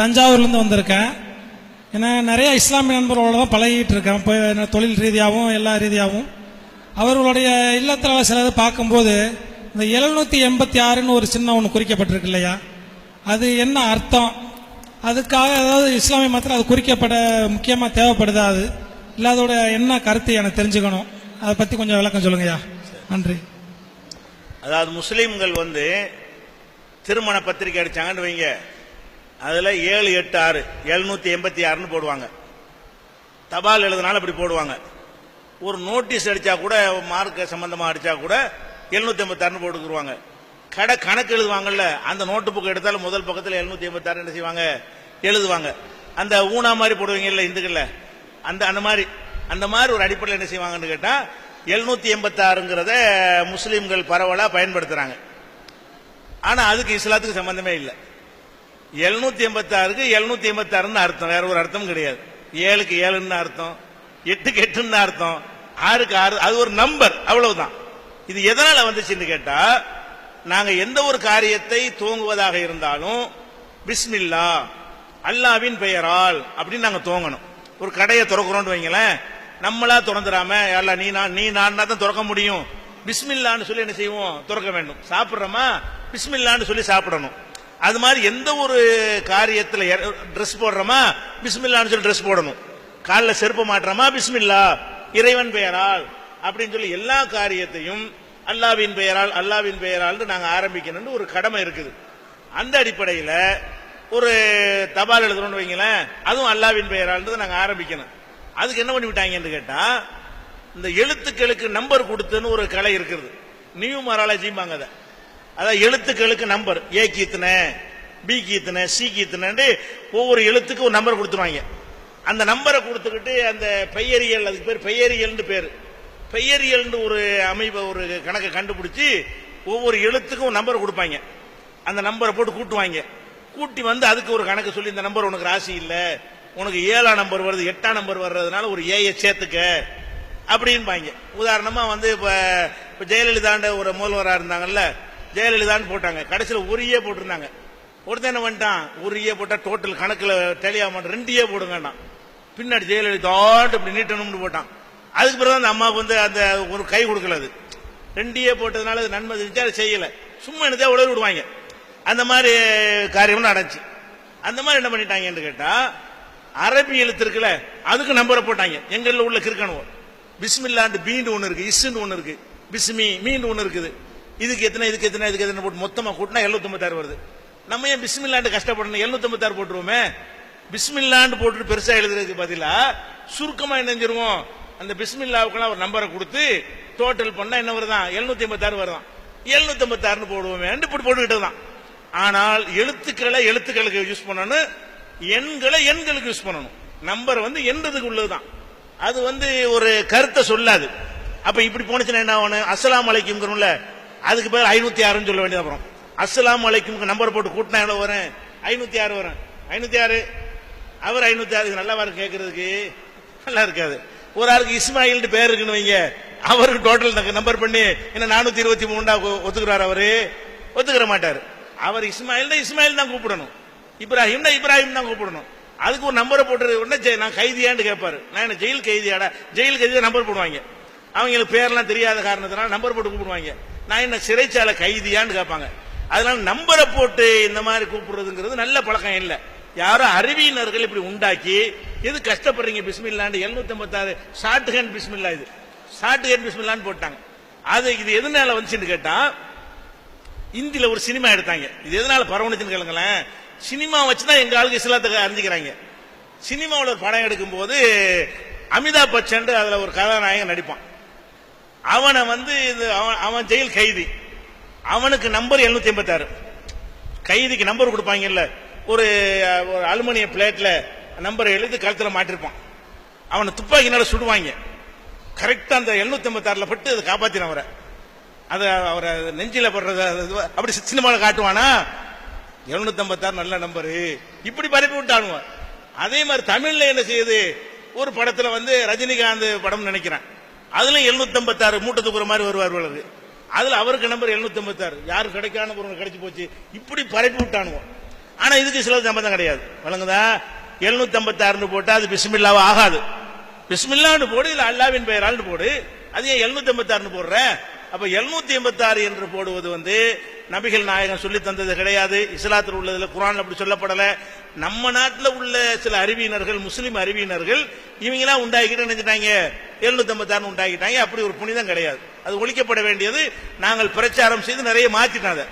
தஞ்சாவூர்லேருந்து வந்திருக்கேன். ஏன்னா நிறைய இஸ்லாமிய நண்பர்களோட தான் பழகிட்டு இருக்கேன் இப்போ என்ன தொழில் ரீதியாகவும் எல்லா ரீதியாகவும். அவர்களுடைய இல்லத்தில் சிலது பார்க்கும்போது இந்த எழுநூற்றி எண்பத்தி ஆறுன்னு ஒரு சின்ன ஒன்று குறிக்கப்பட்டிருக்கு இல்லையா? அது என்ன அர்த்தம்? அதுக்காக ஏதாவது இஸ்லாமிய மதத்தில் அது குறிக்கப்பட முக்கியமாக தேவைப்படுதா அது? இல்லை அதோட என்ன கருத்து எனக்கு தெரிஞ்சுக்கணும்? அதை பற்றி கொஞ்சம் விளக்கம் சொல்லுங்கய்யா. நன்றி. அதாவது முஸ்லீம்கள் வந்து திருமண பத்திரிக்கை அடித்தாங்கன்னு வைங்க. அதில் ஏழு எட்டு ஆறு எழுநூத்தி எண்பத்தி ஆறுன்னு போடுவாங்க. தபால் எழுதுனாலும் அப்படி போடுவாங்க. ஒரு நோட்டீஸ் அடித்தா கூட மார்க் சம்பந்தமாக அடித்தா கூட எழுநூத்தி எண்பத்தி ஆறுன்னு போட்டுக்குருவாங்க. கடை கணக்கு எழுதுவாங்கல்ல அந்த நோட்டு புக் எடுத்தாலும் முதல் பக்கத்தில் எழுநூத்தி எண்பத்தி ஆறு என்ன செய்வாங்க? எழுதுவாங்க. அந்த ஊனா மாதிரி போடுவீங்கல்ல இந்துக்கள்ல. அந்த அந்த மாதிரி அந்த மாதிரி ஒரு அடிப்படையில் என்ன செய்வாங்கன்னு கேட்டால் எழுநூத்தி எண்பத்தாறுங்கிறத முஸ்லீம்கள் பரவலாக பயன்படுத்துகிறாங்க ஆனால் அதுக்கு இஸ்லாத்துக்கு சம்பந்தமே இல்லை. எழுநூத்தி எண்பத்தி ஆறுக்கு எழுநூத்தி எண்பத்தி ஆறுன்னு அர்த்தம். வேற ஒரு அர்த்தம் கிடையாது. ஏழுக்கு ஏழுன்னு அர்த்தம். எட்டுக்கு எட்டுன்னு அர்த்தம். ஆறுக்கு ஆறு அது ஒரு நம்பர் அவ்வளவுதான். இது எதனால வந்துச்சுன்னு கேட்டா நாங்க எந்த ஒரு காரியத்தை தூங்குவதாக இருந்தாலும் பிஸ்மில்லா அல்லாவின் பெயரால் அப்படின்னு நாங்க தூங்கணும். ஒரு கடையை திறக்கிறோம்னு வைங்களேன் நம்மளா திறந்துடாம அல்ல நீ நான் நீ நான் தான் திறக்க முடியும். பிஸ்மில்லான்னு சொல்லி என்ன செய்வோம்? திறக்க வேண்டும். சாப்பிடுறோமா? பிஸ்மில்லான்னு சொல்லி சாப்பிடணும். அது மாதிரி எந்த ஒரு காரியத்தில் ட்ரெஸ் போடுறோமா? பிஸ்மில்லான்னு சொல்லி ட்ரெஸ் போடணும். காலில் செருப்பு மாட்டுறோமா? பிஸ்மில்லா. இறைவன் பெயரால். அப்படின்னு சொல்லி எல்லா காரியத்தையும் அல்லாவின் பெயரால் அல்லாவின் பெயரால் நாங்கள் ஆரம்பிக்கணும்னு ஒரு கடமை இருக்குது. அந்த அடிப்படையில் ஒரு தபால் எழுதுறோம்னு வைங்களேன் அதுவும் அல்லாவின் பெயரால் நாங்கள் ஆரம்பிக்கணும். அதுக்கு என்ன பண்ணி விட்டாங்கன்னு இந்த எழுத்துக்களுக்கு நம்பர் கொடுத்துன்னு ஒரு கலை இருக்குது. நியூமராலஜிம்பாங்க அதை. அதாவது எழுத்துக்களுக்கு நம்பர் ஏ கீத்தனை பி கீத்தனை சி கீத்தனை ஒவ்வொரு எழுத்துக்கும் ஒரு நம்பர் கொடுத்துருவாங்க. அந்த நம்பரை கொடுத்துக்கிட்டு அந்த பெயரியல் அதுக்கு பேர் பெயரியல்னு பேர். பெயரியல்னு ஒரு அமைப்பை ஒரு கணக்கை கண்டுபிடிச்சி ஒவ்வொரு எழுத்துக்கும் நம்பர் கொடுப்பாங்க. அந்த நம்பரை போட்டு கூட்டுவாங்க. கூட்டி வந்து அதுக்கு ஒரு கணக்கு சொல்லி இந்த நம்பர் உனக்கு ராசி இல்லை. உனக்கு ஏழாம் நம்பர் வருது எட்டாம் நம்பர் வர்றதுனால ஒரு ஏயை சேர்த்துக்க அப்படின்பாங்க. உதாரணமா வந்து இப்போ இப்போ ஜெயலலிதாண்ட ஒரு முதல்வராக இருந்தாங்கல்ல ஜெயலலிதான்னு போட்டாங்க. கடைசியில் ஒரு ஏ போட்டிருந்தாங்க. ஒருத்தன் என்ன பண்ணிட்டான்? ஒரு போட்டால் டோட்டல் கணக்கில் டெலியா மாட்டோம் ரெண்டையே போடுங்கண்ணா. பின்னாடி ஜெயலலிதாட்டு இப்படி நீட்டணும்னு போட்டான். அதுக்கு பிறகு அந்த அம்மாவுக்கு வந்து அந்த ஒரு கை கொடுக்கல அது. ரெண்டையே போட்டதுனால அது நன்மை செஞ்சு அதை செய்யலை. சும்மா என்னதே உழவு விடுவாங்க. அந்த மாதிரி காரியம் நடந்துச்சு. அந்த மாதிரி என்ன பண்ணிட்டாங்கன்னு கேட்டால் அரபி எழுத்து இருக்குல்ல அதுக்கு நம்பரை போட்டாங்க. எங்கள்ல உள்ள கிருக்கணும் பிஸ்மில்லாண்டு பீண்டு ஒன்று இருக்கு இஸ்ன்னு ஒன்று இருக்கு. பிஸ்மி மீண்டு ஒன்று இருக்குது. இதுக்கு எத்தனை இதுக்கு எத்தனை இதுக்கு எத்தனை போட்டு மொத்தமாக கூட்டினா எழுநூத்தம்பத்தாறு வருது. நம்ம ஏன் பிஸ்மில்லாண்டு கஷ்டப்படணும்? எழுநூத்தம்பத்தாறு போட்டுருவோமே. பிஸ்மில்லாண்டு போட்டுட்டு பெருசாக எழுதுறதுக்கு பதிலாக சுருக்கமாக என்ன செஞ்சிருவோம்? அந்த பிஸ்மில்லாவுக்குலாம் ஒரு நம்பரை கொடுத்து டோட்டல் பண்ணால் என்ன வருதான் எழுநூத்தி ஐம்பத்தாறு வருதான் எழுநூத்தி எண்பத்தாறுன்னு போடுவோமே இப்படி போட்டுக்கிட்டு தான் ஆனால் எழுத்துக்களை எழுத்துக்களுக்கு யூஸ் பண்ணணும் எண்களை எண்களுக்கு யூஸ் பண்ணணும். நம்பர் வந்து எண்றதுக்கு உள்ளதுதான். அது வந்து ஒரு கருத்தை சொல்லாது. அப்ப இப்படி போனுச்சுன்னா என்ன ஆகணும்? அஸ்லாம் அலைக்கும்ங்கிறோம்ல அதுக்கு பேர் ஐநூத்தி ஆறுன்னு சொல்ல வேண்டியது அப்புறம். அஸ்லாம் அலைக்கும் நம்பர் போட்டு கூட்டினா எவ்வளவு வரும்? ஐநூத்தி ஆறு வரும். ஐநூத்தி ஆறு? அவர் ஐநூத்தி ஆறு. நல்லா வரும் கேட்கறதுக்கு நல்லா இருக்காது. ஒரு ஆளுக்கு இஸ்மாயில் பேர் இருக்குன்னு வைங்க. அவருக்கு டோட்டல் நம்பர் பண்ணி என்ன நானூத்தி இருபத்தி மூணா ஒத்துக்கிறார் அவரு? ஒத்துக்கிற மாட்டார். அவர் இஸ்மாயில் தான் இஸ்மாயில் தான் கூப்பிடணும். இப்ராஹிம்னா தான் இப்ராஹிம் தான் கூப்பிடணும். அதுக்கு ஒரு நம்பரை போட்டு உடனே ஜெ- நான் கைதியான்னு கேட்பாரு நான் என்ன ஜெயில் கைதியாடா? ஜெயில் கைதியா நம்பர் போடுவாங்க. அவங்களுக்கு பேர்லாம் தெரியாத காரணத்தினால நம்பர் போட்டு கூப்பிடுவாங்க. நான் என்ன சிறைச்சாலை கைதியான்னு கேட்பாங்க. அதனால நம்பரை போட்டு இந்த மாதிரி கூப்பிடுறதுங்கிறது நல்ல பழக்கம் இல்லை. யாரும் அறிவியினர்கள் இப்படி உண்டாக்கி எது கஷ்டப்படுறீங்க பிஸ்மில்லான்னு எழுநூத்தி ஐம்பத்தாறு ஷார்ட் ஹேண்ட் பிஸ்மில்லா இது. ஷார்ட் ஹேண்ட் பிஸ்மில்லான்னு போட்டாங்க. அது இது எதனால வந்துச்சுன்னு கேட்டா இந்தியில ஒரு சினிமா எடுத்தாங்க. இது எதனால பரவணுச்சுன்னு கேளுங்களேன். சினிமா வச்சுதான் எங்க ஆளுக்கு இஸ்லாத்தை அறிஞ்சிக்கிறாங்க. சினிமாவில் ஒரு படம் எடுக்கும்போது அமிதாப் பச்சன் அதுல ஒரு கதாநாயகன் நடிப்பான். அவனை வந்து இது அவன் அவன் ஜெயில் கைதி. அவனுக்கு நம்பர் எழுநூத்தி எண்பத்தாறு கைதிக்கு நம்பர் கொடுப்பாங்கல்ல. ஒரு ஒரு அலுமினிய பிளேட்ல நம்பர் எழுதி கழுத்தில் மாட்டிருப்பான். அவனை துப்பாக்கினால சுடுவாங்க. கரெக்டா அந்த எழுநூத்தி எண்பத்தாறுல பட்டு அதை காப்பாத்தின அவரை. அதை அவரை நெஞ்சில படுறது இது அப்படி சினிமாவில் காட்டுவானா? எழுநூத்தி ஐம்பத்தாறு நல்ல நம்பரு இப்படி பரப்பி விட்டானுவ அதே மாதிரி தமிழ்ல என்ன செய்யுது? ஒரு படத்துல வந்து ரஜினிகாந்த் படம் நினைக்கிறேன். அதுல எழுநூத்தி ஐம்பத்தாறு மூட்டை தூக்குற மாதிரி வருவார் வளரு அதுல அவருக்கு நம்பர் எழுநூத்தி ஐம்பத்தாறு யாரு கிடைக்கான பொருள் கிடைச்சு போச்சு. இப்படி பரப்பி விட்டானுவோம் ஆனா இதுக்கு சில சம்பந்தம் கிடையாது. வழங்குதா? எழுநூத்தி ஐம்பத்தாறுன்னு போட்டா அது பிஸ்மில்லாவா ஆகாது. பிஸ்மில்லான்னு போடு இல்ல அல்லாவின் பெயரால்னு போடு. அது ஏன் எழுநூத்தி ஐம்பத்தாறுன்னு போடுற? அப்ப எழுநூத்தி எண்பத்தி ஆறு என்று போடுவது வந்து நபிகள் நாயகம் சொல்லி தந்தது கிடையாது. இஸ்லாத்தில் உள்ளதுல குரான் அப்படி சொல்லப்படல. நம்ம நாட்டில் உள்ள சில அறிவியினர்கள் முஸ்லீம் அறிவியினர்கள் இவங்களாம் உண்டாக்கிட்டு நினைச்சிட்டாங்க எழுநூத்தி ஐம்பத்தி ஆறு உண்டாக்கிட்டாங்க அப்படி ஒரு புனிதம் கிடையாது. அது ஒழிக்கப்பட வேண்டியது. நாங்கள் பிரச்சாரம் செய்து நிறைய மாற்றிட்டோம் அதை.